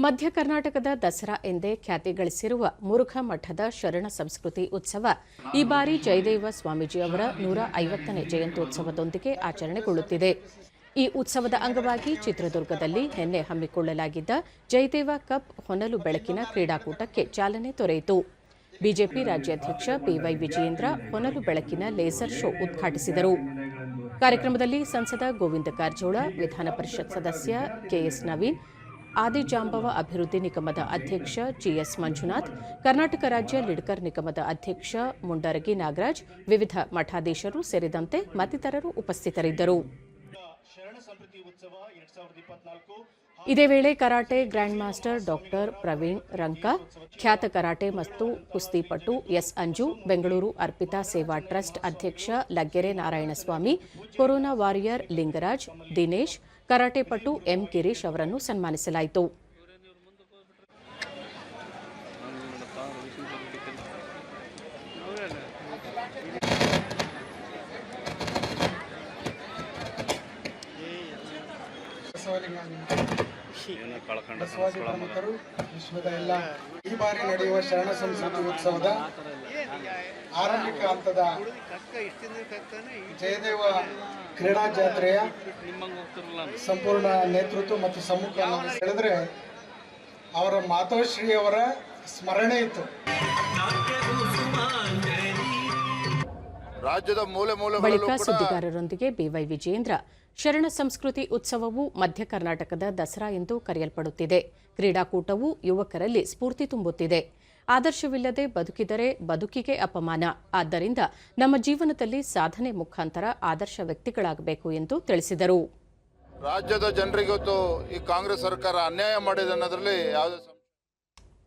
ಮಧ್ಯ ಕರ್ನಾಟಕದ ದಸರಾ ಎಂದೇ ಖ್ಯಾತಿ ಗಳಿಸಿರುವ ಮುರುಘ ಮಠದ ಶರಣ ಸಂಸ್ಕೃತಿ ಉತ್ಸವ ಈ ಬಾರಿ ಜಯದೇವ ಸ್ವಾಮೀಜಿ ಅವರ ನೂರ ಐವತ್ತನೇ ಜಯಂತ್ಯೋತ್ಸವದೊಂದಿಗೆ ಆಚರಣೆಗೊಳ್ಳುತ್ತಿದೆ. ಈ ಉತ್ಸವದ ಅಂಗವಾಗಿ ಚಿತ್ರದುರ್ಗದಲ್ಲಿ ನಿನ್ನೆ ಹಮ್ಮಿಕೊಳ್ಳಲಾಗಿದ್ದ ಜಯದೇವ ಕಪ್ ಹೊನಲು ಬೆಳಕಿನ ಕ್ರೀಡಾಕೂಟಕ್ಕೆ ಚಾಲನೆ ದೊರೆಯಿತು. ಬಿಜೆಪಿ ರಾಜ್ಯಾಧ್ಯಕ್ಷ ಪಿವೈ ವಿಜಯೇಂದ್ರ ಹೊನಲು ಬೆಳಕಿನ ಲೇಸರ್ ಶೋ ಉದ್ಘಾಟಿಸಿದರು. ಕಾರ್ಯಕ್ರಮದಲ್ಲಿ ಸಂಸದ ಗೋವಿಂದ ಕಾರಜೋಳ, ವಿಧಾನ ಪರಿಷತ್ ಸದಸ್ಯ ಕೆಎಸ್ ನವೀನ್ ಆದಿಜಾಂಬವ ಅಭಿವೃದ್ಧಿ ನಿಗಮದ ಅಧ್ಯಕ್ಷ ಜಿಎಸ್ ಮಂಜುನಾಥ್, ಕರ್ನಾಟಕ ರಾಜ್ಯ ಲಿಡ್ಕರ್ ನಿಗಮದ ಅಧ್ಯಕ್ಷ ಮುಂಡರಗಿ ನಾಗರಾಜ್, ವಿವಿಧ ಮಠಾಧೀಶರು ಸೇರಿದಂತೆ ಮತ್ತಿತರರು ಉಪಸ್ಥಿತರಿದ್ದರು. ಇದೇ ವೇಳೆ karate grand master doctor Praveen Ranka, ಖ್ಯಾತ ಕರಾಟೆ ಮತ್ತು ಕುಸ್ತಿಪಟು ಎಸ್ ಅಂಜು, ಬೆಂಗಳೂರು ಅರ್ಪಿತಾ ಸೇವಾ ಟ್ರಸ್ಟ್ ಅಧ್ಯಕ್ಷ Laggere Narayanaswamy, corona warrior Lingaraj, Dinesh karate ಪಟು ಎಂ ಗಿರೀಶ್ ಅವರನ್ನು ಸನ್ಮಾನಿಸಲಾಯಿತು. ವಿಶ್ವದ ಎಲ್ಲ ಈ ಬಾರಿ ನಡೆಯುವ ಶರಣ ಸಂಸ್ಕೃತಿ ಉತ್ಸವದ ಆರಂಭಿಕ ಹಂತದ ಜಯದೇವ ಕ್ರೀಡಾ ಜಾತ್ರೆಯ ಸಂಪೂರ್ಣ ನೇತೃತ್ವ ಮತ್ತು ಸಮ್ಮುಖ ಹೇಳಿದ್ರೆ ಅವರ ಮಾತೋಶ್ರೀಯವರ ಸ್ಮರಣೆ ಇತ್ತು. ರಾಜ್ಯದ ಮೂಲೆ ಬಳಿಕ ಸುದ್ದಿಗಾರರೊಂದಿಗೆ ಬಿವೈ ವಿಜಯೇಂದ್ರ. ಶರಣ ಸಂಸ್ಕೃತಿ ಉತ್ಸವವು ಮಧ್ಯ ಕರ್ನಾಟಕದ ದಸರಾ ಎಂದು ಕರೆಯಲ್ಪಡುತ್ತಿದೆ. ಕ್ರೀಡಾಕೂಟವು ಯುವಕರಲ್ಲಿ ಸ್ಫೂರ್ತಿ ತುಂಬುತ್ತಿದೆ. ಆದರ್ಶವಿಲ್ಲದೆ ಬದುಕಿದರೆ ಬದುಕಿಗೆ ಅಪಮಾನ. ಆದ್ದರಿಂದ ನಮ್ಮ ಜೀವನದಲ್ಲಿ ಸಾಧನೆ ಮುಖಾಂತರ ಆದರ್ಶ ವ್ಯಕ್ತಿಗಳಾಗಬೇಕು ಎಂದು ತಿಳಿಸಿದರು. ರಾಜ್ಯದ ಜನರಿಗೊತ್ತು ಈ ಕಾಂಗ್ರೆಸ್ ಸರ್ಕಾರ ಅನ್ಯಾಯ ಮಾಡಿದೆ ಅನ್ನೋದ್ರಲ್ಲಿ ಯಾವುದೇ